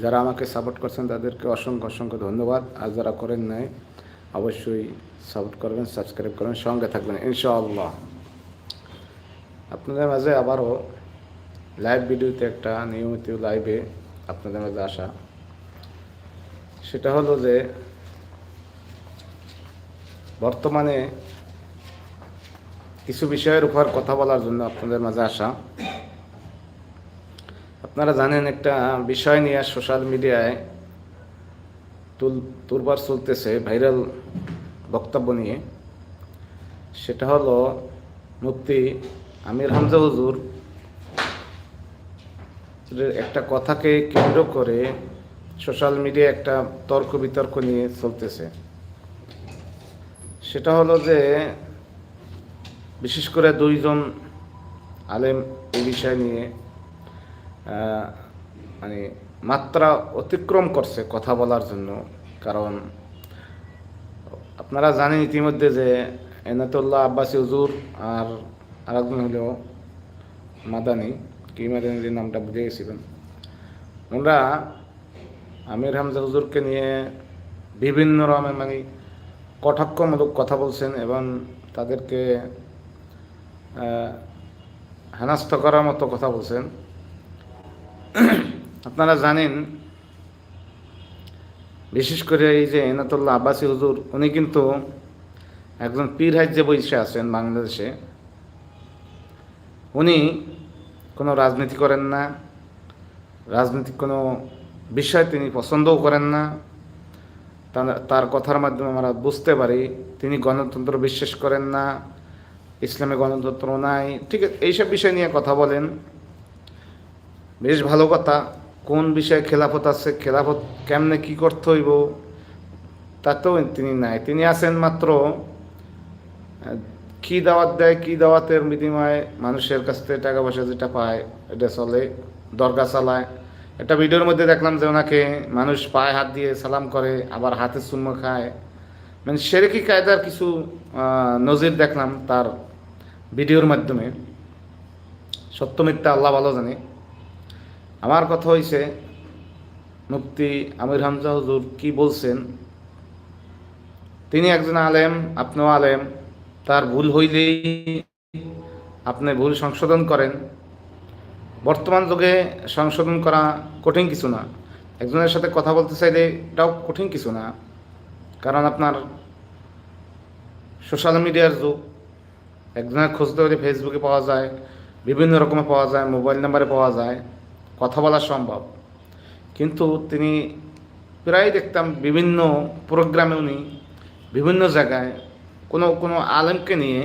যারা আমাকে সাপোর্ট করছেন, তাদেরকে অসংখ্য অসংখ্য ধন্যবাদ। আর যারা করেন নাই, অবশ্যই সাপোর্ট করবেন সাবস্ক্রাইব করবেন, সঙ্গে থাকবেন, ইনশাআল্লাহ। আপনাদের মাঝে আবারও লাইভ ভিডিওতে একটা নিয়মিত লাইভে আপনাদের মাঝে আসা। সেটা হলো যে, বর্তমানে কিছু বিষয়ের উপর কথা বলার জন্য আপনাদের মাঝে আসা। আপনারা জানেন একটা বিষয় নিয়ে সোশ্যাল মিডিয়ায় তুল তুরবার চলতেছে, ভাইরাল বক্তব্য নিয়ে। সেটা হলো মুফতি আমির হামজা হুজুর একটা কথাকে কেন্দ্র করে সোশ্যাল মিডিয়ায় একটা তর্ক বিতর্ক নিয়ে চলতেছে। সেটা হলো যে, বিশেষ করে দুইজন আলেম এই বিষয় নিয়ে মানে মাত্রা অতিক্রম করছে কথা বলার জন্য। কারণ আপনারা জানেন ইতিমধ্যে যে এনাতুল্লাহ আব্বাসী হুজুর আর আরেকজন হলো মাদানি, কি মাদানির নামটা বুঝে গেছিলেন ওনারা আমির হামজা হুজুরকে নিয়ে বিভিন্ন রকমের মানে কটাক্ষমূলক কথা বলছেন এবং তাদেরকে হেনাস্ত করার মতো কথা বলছেন। আপনারা জানেন, বিশেষ করে এই যে এনাতুল্লাহ আব্বাসী হুজুর, উনি কিন্তু একজন পীর হাজ্যে বৈশে আছেন বাংলাদেশে। উনি কোনো রাজনীতি করেন না রাজনৈতিক কোনো বিষয় তিনি পছন্দও করেন না। তার কথার মাধ্যমে আমরা বুঝতে পারি, তিনি গণতন্ত্র বিশ্বাস করেন না, ইসলামে গণতন্ত্র নাই, ঠিক আছে এইসব বিষয় নিয়ে কথা বলেন। বেশ ভালো কথা। কোন বিষয়ে খেলাফত আছে, খেলাফত কেমনে কি করতে হইব তাতেও তিনি নাই। তিনি আছেন মাত্র কি দাওয়াত দেয়, কি দাওয়াতের বিনিময়ে মানুষের কাছ থেকে টাকা পয়সা যেটা পায়, এটা চলে, দরগা চালায়। একটা ভিডিওর মধ্যে দেখলাম যে ওনাকে মানুষ পায়ে হাত দিয়ে সালাম করে, আবার হাতে চুম্ম খায়। মানে সেরেকি কায়দার কিছু নজির দেখলাম তার ভিডিওর মাধ্যমে। সত্য মিথ্যা আল্লাহ ভালো জানে। আমার কথা হয়েছে মুফতি আমির হামজা হুজুর কি বলছেন? তিনি একজন আলেম, আপনিও আলেম, তার ভুল হইলেই আপনি ভুল সংশোধন করেন। বর্তমান যুগে সংশোধন করা কঠিন কিছু না। একজনের সাথে কথা বলতে চাইলে এটাও কঠিন কিছু না। কারণ আপনার সোশ্যাল মিডিয়ার যুগ, একজনের খুঁজতে হলে ফেসবুকে পাওয়া যায়, বিভিন্ন রকমে পাওয়া যায়, মোবাইল নাম্বারে পাওয়া যায়। কথা বলা সম্ভব। কিন্তু তিনি প্রায় দেখতাম বিভিন্ন প্রোগ্রামে উনি বিভিন্ন জায়গায় কোনো কোনো আলেমকে নিয়ে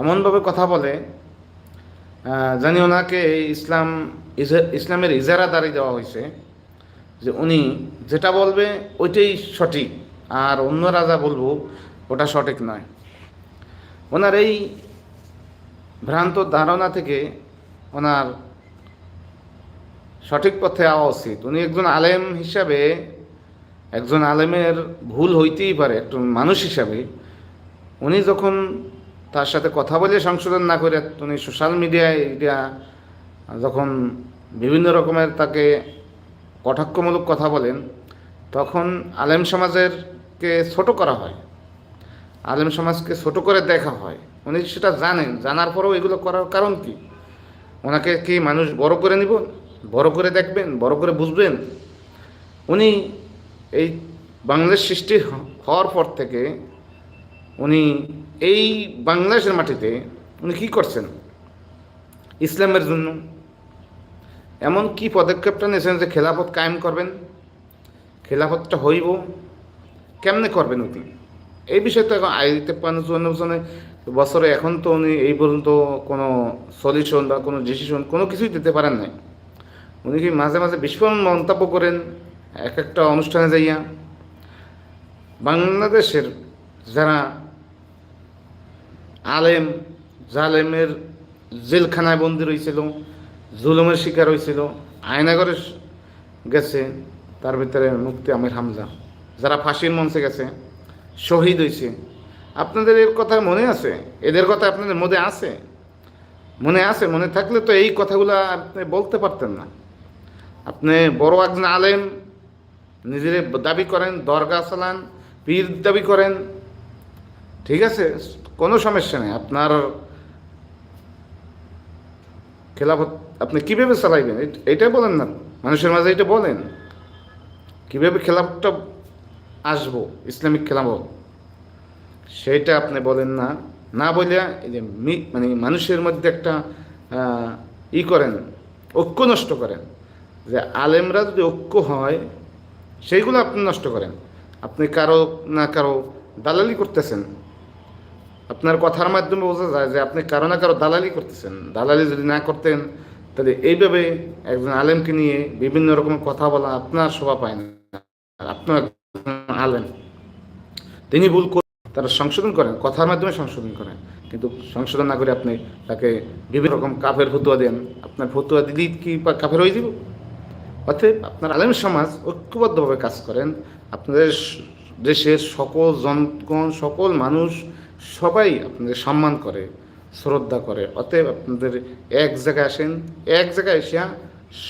এমনভাবে কথা বলে জানি ওনাকে ইসলাম ইসলামের ইজারাদারি দেওয়া হয়েছে যে উনি যেটা বলবে ওইটাই সঠিক আর অন্য রাজা বলব ওটা সঠিক নয়। ওনার এই ভ্রান্ত ধারণা থেকে ওনার সঠিক পথে আওয়া উচিত। উনি একজন আলেম হিসাবে, একজন আলেমের ভুল হইতেই পারে, একজন মানুষ হিসাবে। উনি যখন তার সাথে কথা বলে সংশোধন না করে, উনি সোশ্যাল মিডিয়ায় এটা যখন বিভিন্ন রকমের তাকে কটাক্ষমূলক কথা বলেন, তখন আলেম সমাজেরকে ছোট করা হয়। আলেম সমাজকে ছোট করে দেখা হয়। উনি সেটা জানেন। জানার পরেও এগুলো করার কারণ কি? ওনাকে কি মানুষ বড় করে নিব? বড় করে দেখবেন, বড় করে বুঝবেন। উনি এই বাংলাদেশ সৃষ্টি হওয়ার পর থেকে উনি এই বাংলাদেশের মাটিতে উনি কি করছেন? ইসলামের জন্য। এমন কি পদক্ষেপটা নিয়েছেন যে খেলাফত কায়েম করবেন? খেলাফতটা হইব। কেমনে করবেন উনি? এই বিষয়ে তো এখন আইতে জনে বছরে এখন তো উনি এই পর্যন্ত কোনো সলিউশন বা কোনো ডিসিশন কোনো কিছুই দিতে পারেন নাই। উনি কি মাঝে মাঝে বিস্ফোরণ মন্তব্য করেন? এক একটা অনুষ্ঠানে যাইয়া। বাংলাদেশের যারা আলেম, জালেমের জেলখানায় বন্দি রয়েছিল জুলুমের শিকার হয়েছিল আয়নাগরে গেছে, তার ভিতরে মুক্তি আমির হামজা। যারা ফাঁসির মঞ্চে গেছে, শহীদ হয়েছে আপনাদের এর কথা মনে আছে? এদের কথা আপনাদের মধ্যে আছে? মনে আছে? মনে থাকলে তো এই কথাগুলো আপনি বলতে পারতেন না। আপনি বড় একজন আলেম, নিজের দাবি করেন দরগা চালান, পীর দাবি করেন, ঠিক আছে? কোনো সমস্যা নেই। আপনার খেলাফত, আপনি কীভাবে চালাইবেন? এট- বলেন না। মানুষের মাঝে এটা বলেন। কীভাবে খেলাফতটা আসব? ইসলামিক খেলাফত। সেইটা আপনি বলেন না। না বলিয়া এই যে মানে মানুষের মধ্যে একটা ই করেন, ঐক্য নষ্ট করেন। যে আলেমরা যদি ঐক্য হয়, সেইগুলো আপনি নষ্ট করেন। আপনি কারও না কারও দালালি করতেছেন। আপনার কথার মাধ্যমে বোঝা যায় যে আপনি কারও না কারও দালালি করতেছেন। দালালি যদি না করতেন, তাহলে এইভাবে একজন আলেমকে নিয়ে বিভিন্ন রকম কথা বলা আপনার শোভা পায় না। আপনার আলেম, তিনি ভুল তারা সংশোধন করেন, কথার মাধ্যমে সংশোধন করেন। কিন্তু সংশোধন না করে আপনি তাকে বিভিন্ন রকম কাফের ফতুয়া দেন। আপনার ফতুয়া দিলেই কি কাফের হয়ে যাব? অতএব আপনার আলেম সমাজ ঐক্যবদ্ধভাবে কাজ করেন। আপনাদের দেশের সকল জনগণ, সকল মানুষ, সবাই আপনাদের সম্মান করে, শ্রদ্ধা করে। অতএব আপনাদের এক জায়গায় আসেন, এক জায়গায় এসে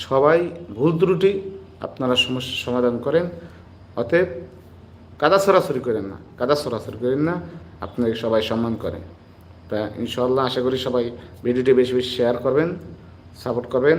সবাই ভুল ত্রুটি আপনারা সমস্যার সমাধান করেন। অতএব কাদা সরাসরি করেন না, কাদা সরাসরি করেন না, আপনাকে সবাই সম্মান করে। তা ইনশাল্লাহ আশা করি সবাই ভিডিওটি বেশি বেশি শেয়ার করবেন সাপোর্ট করবেন।